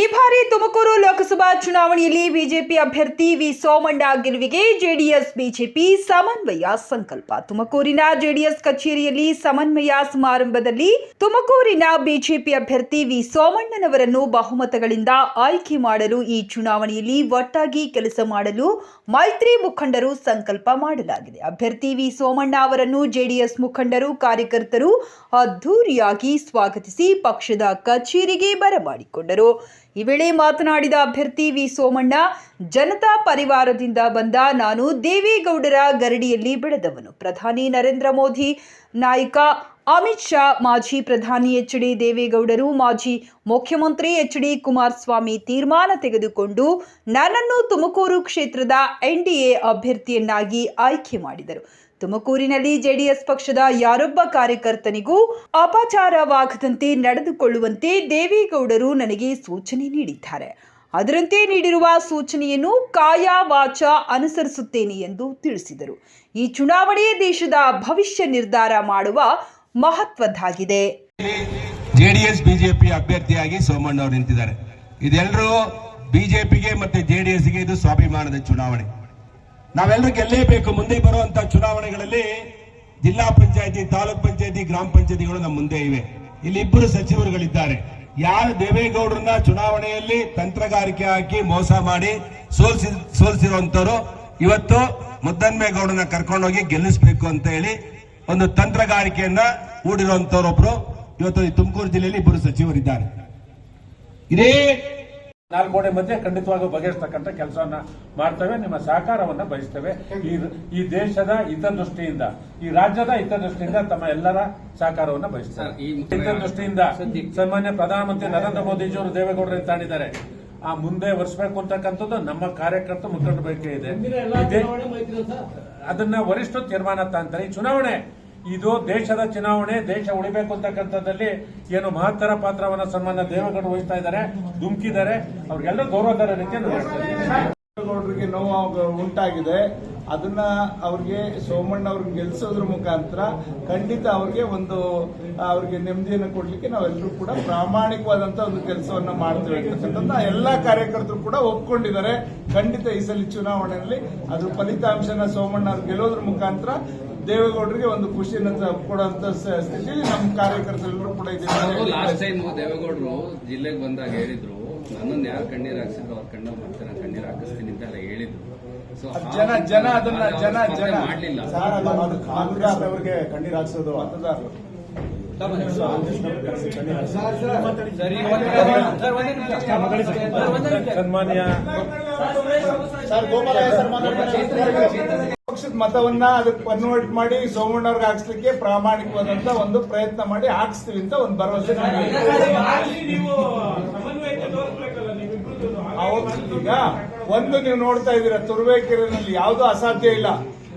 ಈ ಬಾರಿ ತುಮಕೂರು ಲೋಕಸಭಾ ಚುನಾವಣೆಯಲ್ಲಿ ಬಿಜೆಪಿ ಅಭ್ಯರ್ಥಿ ವಿ ಸೋಮಣ್ಣ ಗೆಲುವಿಗೆ ಜೆಡಿಎಸ್, ಬಿಜೆಪಿ ಸಮನ್ವಯ ಸಂಕಲ್ಪ. ತುಮಕೂರಿನ ಜೆಡಿಎಸ್ ಕಚೇರಿಯಲ್ಲಿ ಸಮನ್ವಯ ಸಮಾರಂಭದಲ್ಲಿ ತುಮಕೂರಿನ ಬಿಜೆಪಿ ಅಭ್ಯರ್ಥಿ ವಿ ಸೋಮಣ್ಣನವರನ್ನು ಬಹುಮತಗಳಿಂದ ಆಯ್ಕೆ ಮಾಡಲು ಈ ಚುನಾವಣೆಯಲ್ಲಿ ಒಟ್ಟಾಗಿ ಕೆಲಸ ಮಾಡಲು ಮೈತ್ರಿ ಮುಖಂಡರು ಸಂಕಲ್ಪ ಮಾಡಲಾಗಿದೆ. ಅಭ್ಯರ್ಥಿ ವಿ ಸೋಮಣ್ಣ ಅವರನ್ನು ಜೆಡಿಎಸ್ ಮುಖಂಡರು, ಕಾರ್ಯಕರ್ತರು ಅದ್ಧೂರಿಯಾಗಿ ಸ್ವಾಗತಿಸಿ ಪಕ್ಷದ ಕಚೇರಿಗೆ ಬರಮಾಡಿಕೊಂಡರು. ಈ ವೇಳೆ ಮಾತನಾಡಿದ ಅಭ್ಯರ್ಥಿ ವಿ ಸೋಮಣ್ಣ, ಜನತಾ ಪರಿವಾರದಿಂದ ಬಂದ ನಾನು ದೇವೇಗೌಡರ ಗರಡಿಯಲ್ಲಿ ಬೆಳೆದವನು. ಪ್ರಧಾನಿ ನರೇಂದ್ರ ಮೋದಿ ನಾಯಕ ಅಮಿತ್ ಶಾ, ಮಾಜಿ ಪ್ರಧಾನಿ ಎಚ್ ಡಿ ದೇವೇಗೌಡರು, ಮಾಜಿ ಮುಖ್ಯಮಂತ್ರಿ ಎಚ್ ಡಿ ಕುಮಾರಸ್ವಾಮಿ ತೀರ್ಮಾನ ತೆಗೆದುಕೊಂಡು ನನ್ನನ್ನು ತುಮಕೂರು ಕ್ಷೇತ್ರದ ಎನ್ಡಿಎ ಅಭ್ಯರ್ಥಿಯನ್ನಾಗಿ ಆಯ್ಕೆ ಮಾಡಿದರು. ತುಮಕೂರಿನಲ್ಲಿ ಜೆಡಿಎಸ್ ಪಕ್ಷದ ಯಾರೊಬ್ಬ ಕಾರ್ಯಕರ್ತನಿಗೂ ಅಪಚಾರವಾಗದಂತೆ ನಡೆದುಕೊಳ್ಳುವಂತೆ ದೇವೇಗೌಡರು ನನಗೆ ಸೂಚನೆ ನೀಡಿದ್ದಾರೆ. ಅದರಂತೆ ನೀಡಿರುವ ಸೂಚನೆಯನ್ನು ಕಾಯ ವಾಚ ಅನುಸರಿಸುತ್ತೇನೆ ಎಂದು ತಿಳಿಸಿದರು. ಈ ಚುನಾವಣೆ ದೇಶದ ಭವಿಷ್ಯ ನಿರ್ಧಾರ ಮಾಡುವ ಮಹತ್ವದ್ದಾಗಿದೆ. ಜೆಡಿಎಸ್, ಬಿಜೆಪಿ ಅಭ್ಯರ್ಥಿಯಾಗಿ ಸೋಮಣ್ಣ ಅವರು ನಿಂತಿದ್ದಾರೆ. ಇದೆಲ್ಲರೂ ಬಿಜೆಪಿಗೆ ಮತ್ತೆ ಜೆಡಿಎಸ್ಗೆ ಇದು ಸ್ವಾಭಿಮಾನದ ಚುನಾವಣೆ. ನಾವೆಲ್ಲರೂ ಗೆಲ್ಲೇಬೇಕು, ಮುಂದೆ ಬರುವಂತ ಚುನಾವಣೆಗಳಲ್ಲಿ ಜಿಲ್ಲಾ ಪಂಚಾಯತಿ, ತಾಲೂಕ್ ಪಂಚಾಯತಿ, ಗ್ರಾಮ ಪಂಚಾಯತಿಗಳು ನಮ್ಮ ಮುಂದೆ ಇವೆ. ಇಲ್ಲಿ ಇಬ್ಬರು ಸಚಿವರುಗಳಿದ್ದಾರೆ. ಯಾರು ದೇವೇಗೌಡರನ್ನ ಚುನಾವಣೆಯಲ್ಲಿ ತಂತ್ರಗಾರಿಕೆ ಹಾಕಿ ಮೋಸ ಮಾಡಿ ಸೋಲ್ಸಿ ಸೋಲ್ಸಿರುವಂತವ್ರು ಇವತ್ತು ಮುದ್ದನ್ಮೇಗೌಡನ ಕರ್ಕೊಂಡೋಗಿ ಗೆಲ್ಲಿಸಬೇಕು ಅಂತ ಹೇಳಿ ಒಂದು ತಂತ್ರಗಾರಿಕೆಯನ್ನ ಹೂಡಿರುವಂತವ್ರೊಬ್ರು ಇವತ್ತು ತುಮಕೂರು ಜಿಲ್ಲೆಯಲ್ಲಿ ಇಬ್ಬರು ಸಚಿವರಿದ್ದಾರೆ. ಇದೇ ನಾಲ್ಕು ಗೋಡೆ ಮಧ್ಯೆ ಖಂಡಿತವಾಗೂ ಬಗೆಹರಿಸ್ತಕ್ಕಂಥ ಕೆಲಸವನ್ನ ಮಾಡ್ತೇವೆ ನಿಮ್ಮ ಸಹಕಾರವನ್ನ ಬಯಸ್ತೇವೆ. ಈ ಈ ದೇಶದ ಹಿತದೃಷ್ಟಿಯಿಂದ ಈ ರಾಜ್ಯದ ಹಿತದೃಷ್ಟಿಯಿಂದ ತಮ್ಮ ಎಲ್ಲರ ಸಹಕಾರವನ್ನ ಬಯಸ್ತೇವೆ. ಈ ಹಿತದೃಷ್ಟಿಯಿಂದ ಸನ್ಮಾನ್ಯ ಪ್ರಧಾನಮಂತ್ರಿ ನರೇಂದ್ರ ಮೋದಿಜಿಯವರು ದೇವೇಗೌಡರು ತಾಣಿದ್ದಾರೆ ಆ ಮುಂದೆ ಒರೆಸಬೇಕು ಅಂತಕ್ಕಂಥದ್ದು ನಮ್ಮ ಕಾರ್ಯಕರ್ತ ಮುಖಂಡ ಇದೆ. ಅದನ್ನ ವರಿಷ್ಠ ತೀರ್ಮಾನ ತಾಂತಾರೆ. ಈ ಚುನಾವಣೆ ಇದು ದೇಶದ ಚುನಾವಣೆ, ದೇಶ ಉಳಿಬೇಕು ಅಂತಕ್ಕಂಥದ್ದಲ್ಲಿ ಏನು ಮಹತ್ತರ ಪಾತ್ರವನ್ನ ಸನ್ಮಾನ ದೇವೇಗೌಡರು ವಹಿಸ್ತಾ ಇದ್ದಾರೆ, ಧುಮುಕಿದ್ದಾರೆ ಅವ್ರಿಗೆಲ್ಲ ನಡೆಸ್ತಾರೆ ಗೌಡರಿಗೆ ನೋವು ಉಂಟಾಗಿದೆ. ಅದನ್ನ ಅವ್ರಿಗೆ ಸೋಮಣ್ಣ ಅವ್ರಿಗೆ ಗೆಲ್ಸೋದ್ರ ಮುಖಾಂತರ ಖಂಡಿತ ಅವ್ರಿಗೆ ಒಂದು, ಅವ್ರಿಗೆ ನೆಮ್ಮದಿಯನ್ನು ಕೊಡ್ಲಿಕ್ಕೆ ನಾವೆಲ್ಲರೂ ಕೂಡ ಪ್ರಾಮಾಣಿಕವಾದಂತ ಒಂದು ಕೆಲಸವನ್ನ ಮಾಡ್ತೇವೆ ಅಂತಕ್ಕಂಥದ್ದನ್ನ ಎಲ್ಲಾ ಕಾರ್ಯಕರ್ತರು ಕೂಡ ಒಪ್ಕೊಂಡಿದ್ದಾರೆ. ಖಂಡಿತ ಈ ಸಲ ಚುನಾವಣೆಯಲ್ಲಿ ಅದ್ರ ಫಲಿತಾಂಶನ ಸೋಮಣ್ಣ ಅವ್ರು ಗೆಲ್ಲೋದ್ರ ಮುಖಾಂತರ ದೇವೇಗೌಡರಿಗೆ ಒಂದು ಖುಷಿಯನ್ನು ಕೊಡುವಂತ ಸ್ಥಿತಿಯಲ್ಲಿ ನಮ್ಮ ಕಾರ್ಯಕರ್ತರೆಲ್ಲರೂ ಕೂಡ ಲಾಸ್ಟ್ ಇದ್ದೀವಿ ಟೈಮ್ ದೇವೇಗೌಡರು ಜಿಲ್ಲೆಗೆ ಬಂದಾಗ ಹೇಳಿದ್ರು ನನ್ನನ್ನು ಯಾರು ಕಣ್ಣೀರು ಹಾಕ್ಸಿದ್ರು ಅವ್ರ ಕಣ್ಣ ಮತ್ತೆ ಕಣ್ಣೀರು ಕಣ್ಣೀರ್ ಹಾಕಿಸ್ತೀನಿ ಅಂತ ಎಲ್ಲ ಹೇಳಿದ್ರು. ಸೊ ಜನ ಜನ ಅದನ್ನ ಜನ ಜನ. ಮಾಡಲಿಲ್ಲ. ಸರ್ ಅದು- ಅದು ಮತದಾರರವ್ರಿಗೆ ಕಣ್ಣೀರ್ ಹಾಕ್ಸೋದು ಮತದಾರರು ಸನ್ಮಾನ್ಯ. ಸರ್ ಗೋಪಾಲಯ್ಯ ಸರ್ ಮಾತಾಡ್ತಾರೆ. ಮತವನ್ನ ಅದಕ್ಕೆ ಕನ್ವರ್ಟ್ ಮಾಡಿ ಸೋಮಣ್ಣವ್ರಿಗೆ ಹಾಕ್ಸ್ಲಿಕ್ಕೆ ಪ್ರಾಮಾಣಿಕವಾದಂತ ಒಂದು ಪ್ರಯತ್ನ ಮಾಡಿ ಹಾಕ್ಸ್ತೀವಿ ಅಂತ ಒಂದು ಭರವಸೆ ಈಗ ಒಂದು ನೀವು ನೋಡ್ತಾ ಇದ್ದೀರಾ ತುರುವೇಕೆರೆನಲ್ಲಿ ಯಾವುದು ಅಸಾಧ್ಯ ಇಲ್ಲ.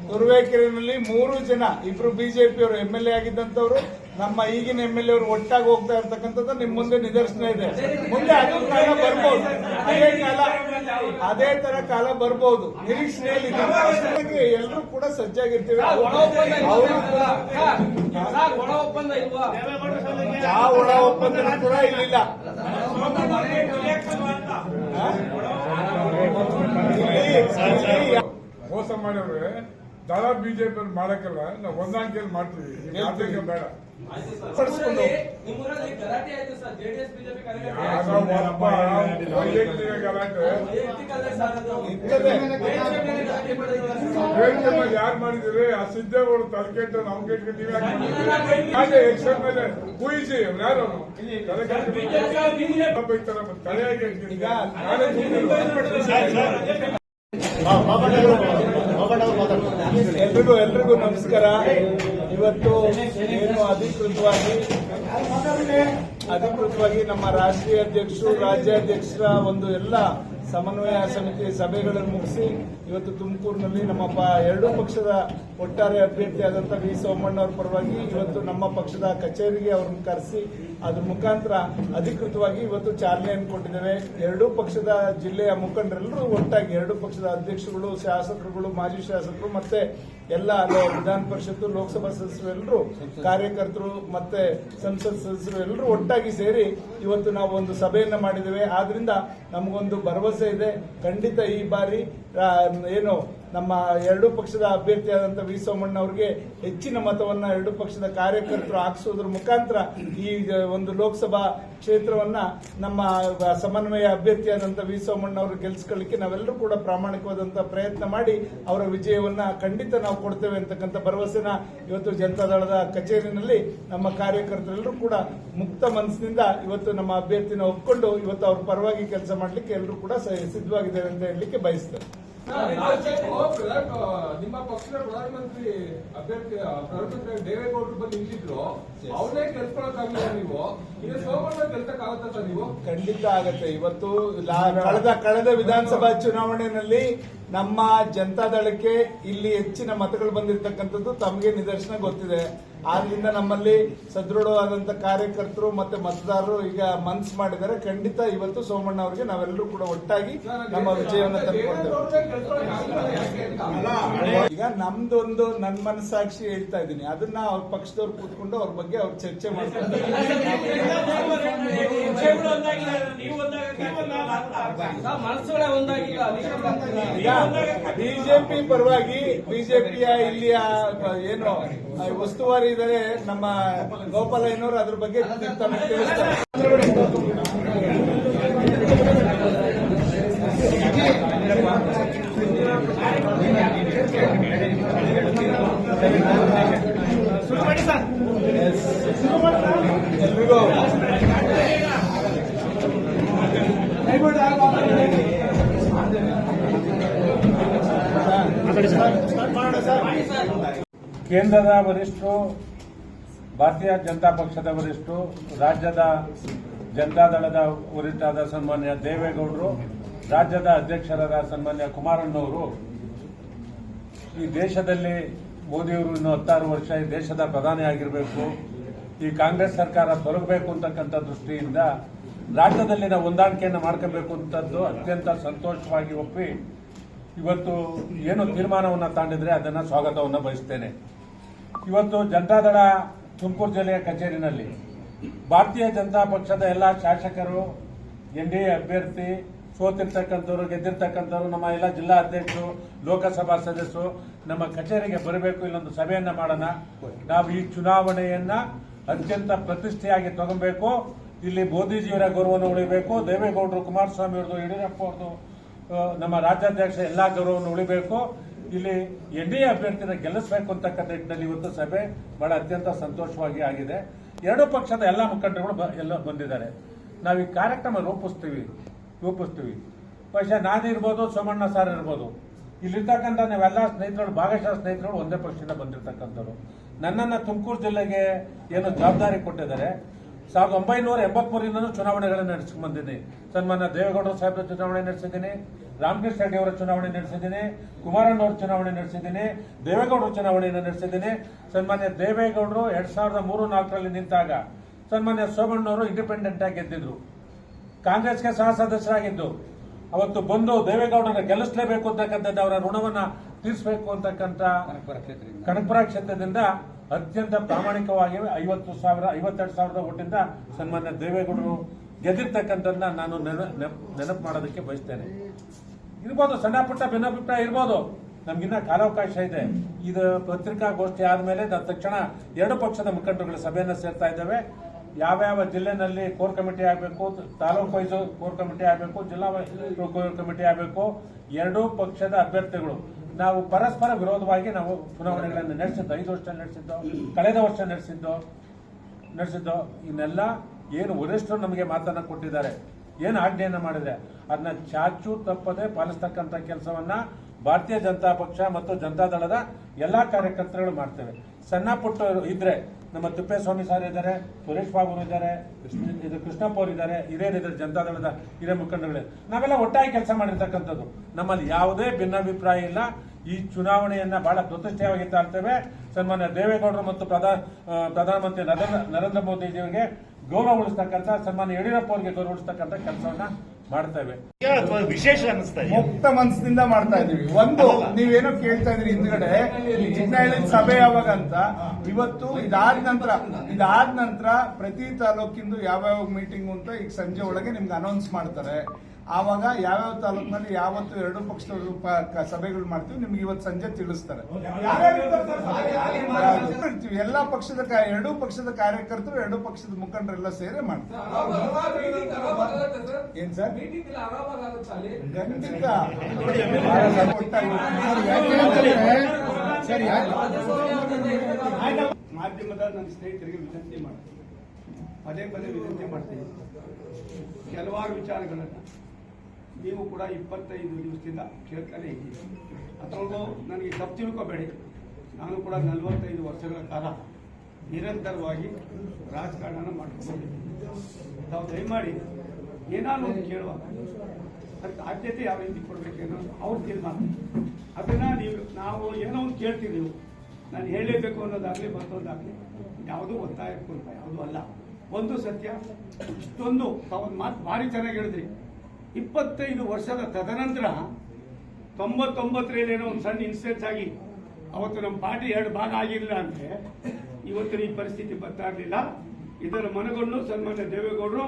ತುರುವೇಕೆರೆನಲ್ಲಿ ಮೂರು ಜನ ಇಬ್ರು ಬಿಜೆಪಿ ಅವರು ಎಂ ಎಲ್ ಎ ಆಗಿದ್ದಂತವ್ರು ನಮ್ಮ ಈಗಿನ ಎಂ ಎಲ್ ಎ ಅವರು ಒಟ್ಟಾಗಿ ಹೋಗ್ತಾ ಇರ್ತಕ್ಕಂಥದ್ದು ನಿಮ್ ಮುಂದೆ ನಿದರ್ಶನ ಇದೆ. ಮುಂದೆ ಅದು ಕಾಲ ಬರ್ಬೋದು. ಅದೇ ಕಾಲ ಅದೇ ತರ ಕಾಲ ಬರ್ಬೋದು. ನಿರೀಕ್ಷಣೆಯಲ್ಲಿ ಎಲ್ಲರೂ ಕೂಡ ಸಜ್ಜಾಗಿರ್ತೀವಿ. ಯಾವ ಒಳ ಒಪ್ಪಂದ ಕೂಡ ಇಲ್ಲಿಲ್ಲ. ಇಲ್ಲಿ- ಇಲ್ಲಿ ಮೋಸ ಮಾಡಿದ್ರೆ ದಳ ಬಿಜೆಪಿ ಮಾಡಕ್ಕಲ್ಲ. ನಾವು ಹೊಂದಾಣಿಕೆಯಲ್ಲಿ ಮಾಡ್ತೀವಿ. ಬೇಡ. ಪಡಿಸ್ಕೊಂಡು. ಯಾರೋ ಮಾಡಿದಿರಿ ಆ ಸಿದ್ದೇಗೌಡ ತಲೆಕೆಟ್ಟ ನಾವು ಕೆಟ್ಟು ನೀವೇ ಹಾಗೆ ಮೇಲೆ ಕುಯಿಸಿ ಯಾರು. ಎಲ್ರಿಗೂ ಎಲ್ರಿಗೂ ನಮಸ್ಕಾರ. ಇವತ್ತು ಏನು ಅಧಿಕೃತವಾಗಿ ಅಧಿಕೃತವಾಗಿ ನಮ್ಮ ರಾಷ್ಟ್ರೀಯ ಅಧ್ಯಕ್ಷರು, ರಾಜ್ಯಾಧ್ಯಕ್ಷರ ಒಂದು ಎಲ್ಲ ಸಮನ್ವಯ ಸಮಿತಿ ಸಭೆಗಳನ್ನು ಮುಗಿಸಿ ಇವತ್ತು ತುಮಕೂರಿನಲ್ಲಿ ನಮ್ಮ ಪ ಎರಡೂ ಪಕ್ಷದ ಒಟ್ಟಾರೆ ಅಭ್ಯರ್ಥಿ ಅಭ್ಯರ್ಥಿಯಾದಂಥ ವಿ ಸೋಮಣ್ಣ ಅವರ ಪರವಾಗಿ ಇವತ್ತು ನಮ್ಮ ಪಕ್ಷದ ಕಚೇರಿಗೆ ಅವ್ರನ್ನ ಕರೆಸಿ ಅದ್ರ ಮುಖಾಂತರ ಅಧಿಕೃತವಾಗಿ ಇವತ್ತು ಚಾಲನೆಯನ್ನು ಕೊಟ್ಟಿದ್ದೇವೆ. ಎರಡೂ ಪಕ್ಷದ ಜಿಲ್ಲೆಯ ಮುಖಂಡರೆಲ್ಲರೂ ಒಟ್ಟಾಗಿ ಎರಡೂ ಪಕ್ಷದ ಅಧ್ಯಕ್ಷರುಗಳು, ಶಾಸಕರುಗಳು, ಮಾಜಿ ಶಾಸಕರು ಮತ್ತೆ ಎಲ್ಲ ವಿಧಾನ ಪರಿಷತ್ತು, ಲೋಕಸಭಾ ಸದಸ್ಯರು ಎಲ್ಲರೂ, ಕಾರ್ಯಕರ್ತರು ಮತ್ತೆ ಸಂಸತ್ ಸದಸ್ಯರು ಎಲ್ಲರೂ ಒಟ್ಟಾಗಿ ಸೇರಿ ಇವತ್ತು ನಾವು ಒಂದು ಸಭೆಯನ್ನು ಮಾಡಿದ್ದೇವೆ. ಆದ್ರಿಂದ ನಮಗೊಂದು ಭರವಸೆ ಇದೆ. ಖಂಡಿತ ಈ ಬಾರಿ ಏನು ನಮ್ಮ ಎರಡೂ ಪಕ್ಷದ ಅಭ್ಯರ್ಥಿಯಾದಂಥ ವಿ ಸೋಮಣ್ಣ ಅವರಿಗೆ ಹೆಚ್ಚಿನ ಮತವನ್ನ ಎರಡೂ ಪಕ್ಷದ ಕಾರ್ಯಕರ್ತರು ಹಾಕಿಸೋದ್ರ ಮುಖಾಂತರ ಈ ಒಂದು ಲೋಕಸಭಾ ಕ್ಷೇತ್ರವನ್ನ ನಮ್ಮ ಸಮನ್ವಯ ಅಭ್ಯರ್ಥಿಯಾದಂಥ ವಿ ಸೋಮಣ್ಣ ಅವರು ಗೆಲ್ಸ್ಕೊಳ್ಳಿಕ್ಕೆ ನಾವೆಲ್ಲರೂ ಕೂಡ ಪ್ರಾಮಾಣಿಕವಾದಂತಹ ಪ್ರಯತ್ನ ಮಾಡಿ ಅವರ ವಿಜಯವನ್ನ ಖಂಡಿತ ನಾವು ಕೊಡ್ತೇವೆ ಅಂತಕ್ಕಂಥ ಭರವಸೆನ ಇವತ್ತು ಜನತಾದಳದ ಕಚೇರಿನಲ್ಲಿ ನಮ್ಮ ಕಾರ್ಯಕರ್ತರೆಲ್ಲರೂ ಕೂಡ ಮುಕ್ತ ಮನಸ್ಸಿನಿಂದ ಇವತ್ತು ನಮ್ಮ ಅಭ್ಯರ್ಥಿನ ಒಪ್ಕೊಂಡು ಇವತ್ತು ಅವ್ರ ಪರವಾಗಿ ಕೆಲಸ ಮಾಡಲಿಕ್ಕೆ ಎಲ್ಲರೂ ಕೂಡ ಸ- ಸಿದ್ಧವಾಗಿದ್ದೇವೆ ಅಂತ ಹೇಳಲಿಕ್ಕೆ ಬಯಸ್ತೇವೆ ನಿಮ್ಮ ಪಕ್ಷದ ಪ್ರಧಾನಮಂತ್ರಿ ಅಭ್ಯರ್ಥಿ ಪ್ರಧಾನಮಂತ್ರಿ ದೇವೇಗೌಡರು ಬಂದು ನಿಂತಿದ್ರು ಅವನೇ ಗೆಲ್ಸ್ಕೊಳಕ್ಕಾಗಲಿಲ್ಲ ನೀವು. ಈಗ ಸೋಮವಾರ ಕೆಲ್ಸಕ್ಕಾಗತ್ತ ಸರ್ ನೀವು? ಖಂಡಿತ ಆಗತ್ತೆ. ಇವತ್ತು ಲಾ- ಕಳೆದ ಕಳೆದ ವಿಧಾನಸಭಾ ಚುನಾವಣೆಯಲ್ಲಿ ನಮ್ಮ ಜನತಾದಳಕ್ಕೆ ಇಲ್ಲಿ ಹೆಚ್ಚಿನ ಮತಗಳು ಬಂದಿರತಕ್ಕಂಥದ್ದು ತಮಗೆ ನಿದರ್ಶನ ಗೊತ್ತಿದೆ. ಆದ್ರಿಂದ ನಮ್ಮಲ್ಲಿ ಸದೃಢವಾದಂತ ಕಾರ್ಯಕರ್ತರು ಮತ್ತೆ ಮತದಾರರು ಈಗ ಮನ್ಸ್ ಮಾಡಿದರೆ ಖಂಡಿತ ಇವತ್ತು ಸೋಮಣ್ಣ ಅವರಿಗೆ ನಾವೆಲ್ಲರೂ ಕೂಡ ಒಟ್ಟಾಗಿ ನಮ್ಮ ವಿಜಯವನ್ನು ತಂದುಕೊಳ್ತೇವೆ ಈಗ ನಮ್ದೊಂದು ನನ್ನ ಮನಸ್ಸಾಕ್ಷಿ ಹೇಳ್ತಾ ಇದ್ದೀನಿ. ಅದನ್ನ ಅವ್ರ ಪಕ್ಷದವ್ರು ಕೂತ್ಕೊಂಡು ಅವ್ರ ಬಗ್ಗೆ ಅವ್ರು ಚರ್ಚೆ ಮಾಡ್ತಾರೆ ಬಿಜೆಪಿ ಪರವಾಗಿ ಬಿಜೆಪಿಯ ಇಲ್ಲಿಯ ಏನು ಉಸ್ತುವಾರಿ ಇದ್ದಾರೆ ನಮ್ಮ ಗೋಪಾಲಯ್ಯನವರು ಅದ್ರ ಬಗ್ಗೆ ಸರ್ ತಿಳಿಸ್ತಾರೆ. ಎಲ್ರಿಗೂ ಸ್ಟಾರ್ಟ್ ಮಾಡೋಣ ಸರ್ ಕೇಂದ್ರದ ವರಿಷ್ಠರು, ಭಾರತೀಯ ಜನತಾ ಪಕ್ಷದ ವರಿಷ್ಠರು, ರಾಜ್ಯದ ಜನತಾದಳದ ವರಿಷ್ಠರಾದ ಸನ್ಮಾನ್ಯ ದೇವೇಗೌಡರು, ರಾಜ್ಯದ ಅಧ್ಯಕ್ಷರಾದ ಸನ್ಮಾನ್ಯ ಕುಮಾರಣ್ಣವರು, ಈ ದೇಶದಲ್ಲಿ ಮೋದಿಯವರು ಇನ್ನು ಹತ್ತಾರು ವರ್ಷ ಈ ದೇಶದ ಪ್ರಧಾನಿ ಆಗಿರಬೇಕು, ಈ ಕಾಂಗ್ರೆಸ್ ಸರ್ಕಾರ ತೊಲಗಬೇಕು ಅಂತಕ್ಕಂಥ ದೃಷ್ಟಿಯಿಂದ ರಾಜ್ಯದಲ್ಲಿನ ಹೊಂದಾಣಿಕೆಯನ್ನು ಮಾಡ್ಕೋಬೇಕು ಅಂತದ್ದು ಅತ್ಯಂತ ಸಂತೋಷವಾಗಿ ಒಪ್ಪಿ ಇವತ್ತು ಏನು ತೀರ್ಮಾನವನ್ನು ತಾಂಡಿದ್ರೆ ಅದನ್ನು ಸ್ವಾಗತವನ್ನು ಬಯಸ್ತೇನೆ. ಇವತ್ತು ಜನತಾದಳ ತುಮಕೂರು ಜಿಲ್ಲೆಯ ಕಚೇರಿನಲ್ಲಿ ಭಾರತೀಯ ಜನತಾ ಪಕ್ಷದ ಎಲ್ಲ ಶಾಸಕರು, ಎನ್ ಡಿ ಎ ಅಭ್ಯರ್ಥಿ, ಸೋತಿರ್ತಕ್ಕಂಥವ್ರು, ಗೆದ್ದಿರ್ತಕ್ಕಂಥವ್ರು, ನಮ್ಮ ಎಲ್ಲ ಜಿಲ್ಲಾ ಅಧ್ಯಕ್ಷರು, ಲೋಕಸಭಾ ಸದಸ್ಯರು ನಮ್ಮ ಕಚೇರಿಗೆ ಬರಬೇಕು, ಇಲ್ಲೊಂದು ಸಭೆಯನ್ನ ಮಾಡೋಣ. ನಾವು ಈ ಚುನಾವಣೆಯನ್ನ ಅತ್ಯಂತ ಪ್ರತಿಷ್ಠೆಯಾಗಿ ತಗೊಬೇಕು. ಇಲ್ಲಿ ಮೋದಿಜಿಯವರ ಗೌರವವನ್ನು ಉಳಿಬೇಕು. ದೇವೇಗೌಡರು ಕುಮಾರಸ್ವಾಮಿ ಅವ್ರದ್ದು ಯಡಿಯೂರಪ್ಪ ಅವ್ರದ್ದು ನಮ್ಮ ರಾಜ್ಯಾಧ್ಯಕ್ಷ ಎಲ್ಲಾ ಗೌರವವನ್ನು ಉಳಿಬೇಕು. ಇಲ್ಲಿ ಎನ್ ಡಿ ಅಭ್ಯರ್ಥಿನ ಗೆಲ್ಲಿಸಬೇಕು ಅಂತಕ್ಕಂಥ ನಿಟ್ಟಿನಲ್ಲಿ ಇವತ್ತು ಸಭೆ ಬಹಳ ಅತ್ಯಂತ ಸಂತೋಷವಾಗಿ ಆಗಿದೆ. ಎರಡೂ ಪಕ್ಷದ ಎಲ್ಲ ಮುಖಂಡರುಗಳು ಎಲ್ಲ ಬಂದಿದ್ದಾರೆ. ನಾವು ಈ ಕಾರ್ಯಕ್ರಮ ರೂಪಿಸ್ತೀವಿ ರೂಪಿಸ್ತೀವಿ. ಬಹುಶಃ ನಾನಿರ್ಬೋದು, ಸೋಮಣ್ಣ ಸರ್ ಇರ್ಬೋದು. ಇಲ್ಲಿರ್ತಕ್ಕಂಥ ನಾವೆಲ್ಲ ಸ್ನೇಹಿತರು ಭಾಗಶಃ ಸ್ನೇಹಿತರು ಒಂದೇ ಪಕ್ಷದಿಂದ ಬಂದಿರತಕ್ಕಂಥವ್ರು. ನನ್ನನ್ನು ತುಮಕೂರು ಜಿಲ್ಲೆಗೆ ಏನು ಜವಾಬ್ದಾರಿ ಕೊಟ್ಟಿದ್ದಾರೆ ಸಾವಿರದ ಒಂಬೈನೂರ ಎಂಬತ್ಮೂರಿಂದನೂ ಚುನಾವಣೆಗಳನ್ನು ನಡೆಸಿಕೊಂಡು ಬಂದಿದ್ದೀನಿ ಸನ್ಮಾನ್ಯ ದೇವೇಗೌಡರ ಸಾಹೇಬರ ಚುನಾವಣೆ ನಡೆಸಿದ್ದೀನಿ ರಾಮಕೃಷ್ಣ ರೆಡ್ಡಿ ಅವರ ಚುನಾವಣೆ ನಡೆಸಿದ್ದೀನಿ ಕುಮಾರಣ್ಣ ಅವರ ಚುನಾವಣೆ ನಡೆಸಿದ್ದೀನಿ ದೇವೇಗೌಡರ ಚುನಾವಣೆಯನ್ನು ನಡೆಸಿದ್ದೀನಿ. ಸನ್ಮಾನ್ಯ ದೇವೇಗೌಡರು ಎರಡ್ ಸಾವಿರದ ಮೂರು ನಾಲ್ಕರಲ್ಲಿ ನಿಂತಾಗ ಸನ್ಮಾನ್ಯ ಸೋಮಣ್ಣವರು ಇಂಡಿಪೆಂಡೆಂಟ್ ಆಗಿ ಗೆದ್ದಿದ್ರು. ಕಾಂಗ್ರೆಸ್ಗೆ ಸಹ ಸದಸ್ಯರಾಗಿದ್ದು. ಅವತ್ತು ಬಂದು ದೇವೇಗೌಡರ ಗೆಲ್ಲಿಸಲೇಬೇಕು ಅಂತಕ್ಕಂಥದ್ದು ಅವರ ಋಣವನ್ನ ತೀರಿಸಬೇಕು ಅಂತಕ್ಕಂಥ ಕನಕಪುರ ಕ್ಷೇತ್ರದಿಂದ ಅತ್ಯಂತ ಪ್ರಾಮಾಣಿಕವಾಗಿ ಐವತ್ತು ಸಾವಿರ, ಐವತ್ತೆರಡು ಸಾವಿರದ ಓಟಿಂದ ಸನ್ಮಾನ್ಯ ದೇವೇಗೌಡರು ಗೆದ್ದಿರ್ತಕ್ಕಂಥದ್ದನ್ನ ನಾನು ನೆನ- ನೆನಪು ಮಾಡೋದಕ್ಕೆ ಬಯಸ್ತೇನೆ. ಇರ್ಬೋದು, ಸಣ್ಣ ಪುಟ್ಟ ಭಿನ್ನಾಭಿಪ್ರಾಯ ಇರ್ಬೋದು. ನಮ್ಗಿನ್ನ ಕಾಲಾವಕಾಶ ಇದೆ. ಇದು ಪತ್ರಿಕಾಗೋಷ್ಠಿ ಆದ್ಮೇಲೆ ತಕ್ಷಣ ಎರಡು ಪಕ್ಷದ ಮುಖಂಡರುಗಳ ಸಭೆಯನ್ನು ಸೇರ್ತಾ ಇದ್ದಾವೆ. ಯಾವ್ಯಾವ ಜಿಲ್ಲೆನಲ್ಲಿ ಕೋರ್ ಕಮಿಟಿ ಆಗಬೇಕು, ತಾಲೂಕು ವೈಸ್ ಕೋರ್ ಕಮಿಟಿ ಆಗಬೇಕು, ಜಿಲ್ಲಾ ಕೋರ್ ಕಮಿಟಿ ಆಗಬೇಕು, ಎರಡೂ ಪಕ್ಷದ ಅಭ್ಯರ್ಥಿಗಳು. ನಾವು ಪರಸ್ಪರ ವಿರೋಧವಾಗಿ ನಾವು ಚುನಾವಣೆಗಳನ್ನು ನಡೆಸಿದ್ದು, ಐದು ವರ್ಷ ನಡೆಸಿದ್ದು, ಕಳೆದ ವರ್ಷ ನಡೆಸಿದ್ದು ನಡೆಸಿದ್ದು, ಇನ್ನೆಲ್ಲ ಏನು ವರಿಷ್ಠರು ನಮಗೆ ಮಾತನ್ನ ಕೊಟ್ಟಿದ್ದಾರೆ, ಏನು ಆಜ್ಞೆಯನ್ನು ಮಾಡಿದೆ, ಅದನ್ನ ಚಾಚು ತಪ್ಪದೆ ಪಾಲಿಸ್ತಕ್ಕಂಥ ಕೆಲಸವನ್ನ ಭಾರತೀಯ ಜನತಾ ಪಕ್ಷ ಮತ್ತು ಜನತಾದಳದ ಎಲ್ಲಾ ಕಾರ್ಯಕರ್ತರುಗಳು ಮಾಡ್ತೇವೆ. ಸಣ್ಣ ಪುಟ್ಟ ಇದ್ರೆ ನಮ್ಮ ತಿಪ್ಪೇಸ್ವಾಮಿ ಸರ್ ಇದ್ದಾರೆ, ಸುರೇಶ್ ಬಾಬು ಇದ್ದಾರೆ ಇದು ಕೃಷ್ಣಪ್ಪ ಅವರು ಇದ್ದಾರೆ ಹಿರಿಯರಿದ್ದಾರೆ ಜನತಾದಳದ ಹಿರಿಯ ಮುಖಂಡಗಳು ನಾವೆಲ್ಲ ಒಟ್ಟಾಗಿ ಕೆಲಸ ಮಾಡಿರ್ತಕ್ಕಂಥದ್ದು. ನಮ್ಮಲ್ಲಿ ಯಾವುದೇ ಭಿನ್ನಾಭಿಪ್ರಾಯ ಇಲ್ಲ. ಈ ಚುನಾವಣೆಯನ್ನ ಬಹಳ ಪ್ರತಿಷ್ಠೆಯಾಗಿ ತಾಳ್ತೇವೆ ಸನ್ಮಾನ್ಯ ದೇವೇಗೌಡರು ಮತ್ತು ಪ್ರಧಾನ ಪ್ರಧಾನಮಂತ್ರಿ ನರೇಂದ್ರ ನರೇಂದ್ರ ಮೋದಿಜಿಯವರಿಗೆ ಗೌರವ ಉಳಿಸ್ತಕ್ಕಂಥ ಸನ್ಮಾನ್ಯ ಯಡಿಯೂರಪ್ಪ ಅವರಿಗೆ ಗೌರವ ಉಳಿಸ್ತಕ್ಕಂಥ ಕೆಲಸವನ್ನ ಮಾಡ್ತೇವೆ. ಅಥವಾ ವಿಶೇಷ ಅನಿಸ್ತಾ ಇದೆ. ಮುಕ್ತ ಮನಸ್ಸಿನಿಂದ ಮಾಡ್ತಾ ಇದೀವಿ ಒಂದು ನೀವೇನೋ ಕೇಳ್ತಾ ಇದ್ರಿ ಹಿಂದ್ಗಡೆ. ಈ ಚಿಕ್ಕನಹಳ್ಳಿ ಸಭೆ ಯಾವಾಗ ಅಂತ ಇವತ್ತು ಇದಾದ ನಂತರ ಇದಾದ ನಂತರ ಪ್ರತಿ ತಾಲೂಕಿಂದು ಯಾವ ಮೀಟಿಂಗ್ ಅಂತ ಈಗ ಸಂಜೆ ಒಳಗೆ ನಿಮ್ಗೆ ಅನೌನ್ಸ್ ಮಾಡ್ತಾರೆ. ಆವಾಗ ಯಾವ್ಯಾವ ತಾಲೂಕಿನಲ್ಲಿ ಯಾವತ್ತು ಎರಡು ಪಕ್ಷದವರು ಸಭೆಗಳು ಮಾಡ್ತೀವಿ, ನಿಮ್ಗೆ ಇವತ್ತು ಸಂಜೆ ತಿಳಿಸ್ತಾರೆ. ಎಲ್ಲಾ ಪಕ್ಷದ ಎರಡೂ ಪಕ್ಷದ ಕಾರ್ಯಕರ್ತರು, ಎರಡೂ ಪಕ್ಷದ ಮುಖಂಡರೆಲ್ಲ ಸೇರಿ ಮಾಡ್ತಾರೆ ಏನ್ ಸರ್? ಮಾಧ್ಯಮದ ನನ್ನ ಸ್ನೇಹಿತರಿಗೆ ವಿನಂತಿ ಮಾಡ್ತೀನಿ. ಪದೇ ಪದೇ ವಿನಂತಿ ಮಾಡ್ತೀನಿ. ಕೆಲವಾರು ವಿಚಾರಗಳನ್ನು ನೀವು ಕೂಡ ಇಪ್ಪತ್ತೈದು ದಿವಸದಿಂದ ಕೇಳ್ತಾನೆ ಇದ್ದೀರಿ. ಅದರಲ್ಲೂ ನನಗೆ ತಪ್ಪು ತಿಳ್ಕೊಬೇಡಿ. ನಾನು ಕೂಡ ನಲವತ್ತೈದು ವರ್ಷಗಳ ಕಾಲ ನಿರಂತರವಾಗಿ ರಾಜಕಾರಣ ಮಾಡ್ಕೊಂಡಿದ್ದೀನಿ ತಾವು ದಯಮಾಡಿ ಏನಾದ್ರು ಒಂದು ಕೇಳುವಾಗ ಅದಕ್ಕೆ ಆದ್ಯತೆ ಯಾವ ರೀತಿ ಕೊಡಬೇಕೇನೋ ಅವ್ರು ತೀರ್ಮಾನ. ಅದನ್ನು ನೀವು, ನಾವು ಏನೋ ಒಂದು ಕೇಳ್ತೀವಿ ನೀವು. ನಾನು ಹೇಳಲೇಬೇಕು ಅನ್ನೋದಾಗಲಿ ಬರ್ತೋದಾಗಲಿ ಯಾವುದೂ ಒತ್ತಾಯ ಯಾವುದೂ ಅಲ್ಲ. ಒಂದು ಸತ್ಯ, ಇಷ್ಟೊಂದು ತಾವೊಂದು ಮಾತು ಭಾರಿ ಚೆನ್ನಾಗಿ ಹೇಳಿದ್ರಿ. ಇಪ್ಪತ್ತೈದು ವರ್ಷದ ತದನಂತರ ತೊಂಬತ್ತೊಂಬತ್ತರಲ್ಲಿ ಏನೋ ಒಂದು ಸಣ್ಣ ಇನ್ಸಿಡೆನ್ಸ್ ಆಗಿ ಅವತ್ತು ನಮ್ಮ ಪಾರ್ಟಿ ಎರಡು ಭಾಗ ಆಗಿರಲಿಲ್ಲ ಅಂದರೆ ಇವತ್ತಿನ ಈ ಪರಿಸ್ಥಿತಿ ಬರ್ತಾ ಇರಲಿಲ್ಲ. ಇದರ ಮನಗೊಂಡು ಸನ್ಮಾನ್ಯ ದೇವೇಗೌಡರು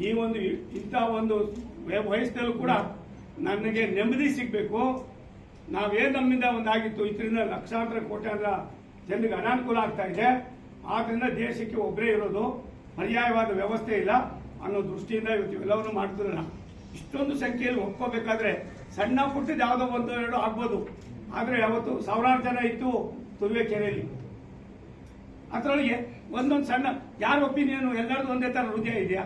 ಈ ಒಂದು ಇಂಥ ಒಂದು ವಯ- ವಯಸ್ಸಿನಲ್ಲೂ ಕೂಡ ನನಗೆ ನೆಮ್ಮದಿ ಸಿಗಬೇಕು. ನಾವೇನು ನಮ್ಮಿಂದ ಒಂದಾಗಿತ್ತು ಇದರಿಂದ ಲಕ್ಷಾಂತರ ಕೋಟ್ಯಾಂತರ ಜನರಿಗೆ ಅನಾನುಕೂಲ ಆಗ್ತಾ ಇದೆ. ಆದ್ರಿಂದ ದೇಶಕ್ಕೆ ಒಬ್ಬರೇ ಇರೋದು, ಪರ್ಯಾಯವಾದ ವ್ಯವಸ್ಥೆ ಇಲ್ಲ ಅನ್ನೋ ದೃಷ್ಟಿಯಿಂದ ಇವತ್ತು ಎಲ್ಲವನ್ನೂ ಮಾಡ್ತಿರಲ್ಲ ಇಷ್ಟೊಂದು ಸಂಖ್ಯೆಯಲ್ಲಿ ಒಪ್ಕೋಬೇಕಾದ್ರೆ ಸಣ್ಣ ಪುಟ್ಟದ ಯಾವುದೋ ಒಂದು ಎರಡು ಆಗ್ಬೋದು. ಆದರೆ ಯಾವತ್ತು ಸಾವಿರಾರು ಜನ ಇತ್ತು ತುರುವೇಕೆರೆಯಲ್ಲಿ ಅದರೊಳಗೆ ಒಂದೊಂದು ಸಣ್ಣ ಯಾರ ಒಪಿನಿಯನ್? ಎಲ್ಲರದು ಒಂದೇ ಥರ ಹೃದಯ ಇದೆಯಾ?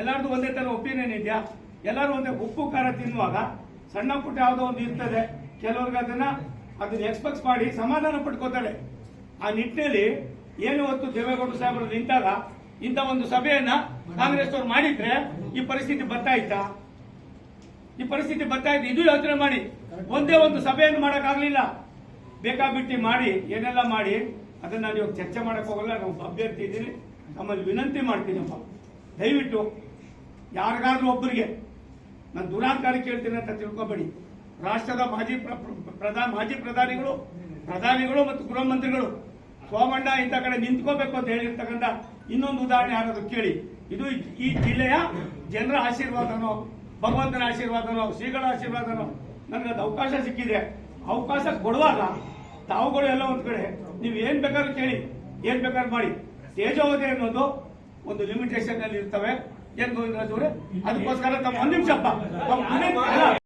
ಎಲ್ಲರದು ಒಂದೇ ಥರ ಒಪಿನಿಯನ್ ಇದೆಯಾ? ಎಲ್ಲರೂ ಒಂದೇ ಉಪ್ಪು, ಖಾರ ತಿನ್ನುವಾಗ ಸಣ್ಣ ಪುಟ್ಟ ಯಾವುದೋ ಒಂದು ಇರ್ತದೆ. ಕೆಲವ್ರಿಗೆ ಅದನ್ನ ಅದನ್ನ ಎಕ್ಸ್ಪೆಕ್ಟ್ ಮಾಡಿ ಸಮಾಧಾನ ಪಡ್ಕೋತಾರೆ. ಆ ನಿಟ್ಟಿನಲ್ಲಿ ಏನು ಹೊತ್ತು ದೇವೇಗೌಡ ಸಾಹೇಬರು ನಿಂತಾಗ ಇಂಥ ಒಂದು ಸಭೆಯನ್ನ ಕಾಂಗ್ರೆಸ್ ಅವರು ಮಾಡಿದ್ರೆ ಈ ಪರಿಸ್ಥಿತಿ ಬರ್ತಾ ಇತ್ತಾ? ಈ ಪರಿಸ್ಥಿತಿ ಬರ್ತಾ ಇದೆ, ಇದು ಯೋಚನೆ ಮಾಡಿ. ಒಂದೇ ಒಂದು ಸಭೆಯನ್ನು ಮಾಡೋಕ್ಕಾಗಲಿಲ್ಲ. ಬೇಕಾಬಿಟ್ಟಿ ಮಾಡಿ, ಏನೆಲ್ಲ ಮಾಡಿ, ಅದನ್ನು ನಾನು ಇವಾಗ ಚರ್ಚೆ ಮಾಡಕ್ ಹೋಗಲ್ಲ ನಾವು ಅಭ್ಯರ್ಥಿ ಇದ್ದೀನಿ ನಮ್ಮಲ್ಲಿ ವಿನಂತಿ ಮಾಡ್ತೀನಪ್ಪ ದಯವಿಟ್ಟು ಯಾರಿಗಾದ್ರೂ ಒಬ್ಬರಿಗೆ ನಾನು ದುರಾಂಕಾರಿ ಕೇಳ್ತೀನಿ ಅಂತ ತಿಳ್ಕೊಬೇಡಿ. ರಾಷ್ಟ್ರದ ಮಾಜಿ ಪ್ರ- ಪ್ರ- ಪ್ರಧಾನ ಮಾಜಿ ಪ್ರಧಾನಿಗಳು ಪ್ರಧಾನಿಗಳು ಮತ್ತು ಗೃಹ ಮಂತ್ರಿಗಳು, ಸೋಮಣ್ಣ ಇಂಥ ಕಡೆ ನಿಂತ್ಕೋಬೇಕು ಅಂತ ಹೇಳಿರ್ತಕ್ಕಂಥ ಇನ್ನೊಂದು ಉದಾಹರಣೆ ಯಾರಾದ್ರೂ ಕೇಳಿ. ಇದು ಈ ಜಿಲ್ಲೆಯ ಜನರ ಆಶೀರ್ವಾದನೋ ಭಗವಂತನ ಆಶೀರ್ವಾದನೋ, ಶ್ರೀಗಳ ಆಶೀರ್ವಾದನೋ, ನನಗೆ ಅದು ಅವಕಾಶ ಸಿಕ್ಕಿದೆ. ಅವಕಾಶ ಕೊಡುವಾಗ ತಾವುಗಳು ಎಲ್ಲ ಒಂದ್ ಕಡೆ, ನೀವು ಏನ್ ಬೇಕಾದ್ರೂ ಕೇಳಿ, ಏನ್ ಬೇಕಾದ್ರೂ ಮಾಡಿ. ತೇಜೋವಧಿ ಅನ್ನೋದು ಒಂದು ಲಿಮಿಟೇಷನ್ ಅಲ್ಲಿ ಇರ್ತವೆ. ಏನ್ ಗೋವಿಂದರಾಜ್ ಅವರೇ? ಅದಕ್ಕೋಸ್ಕರ ತಮ್ಮ ಒಂದ್ ನಿಮಿಷಪ್ಪ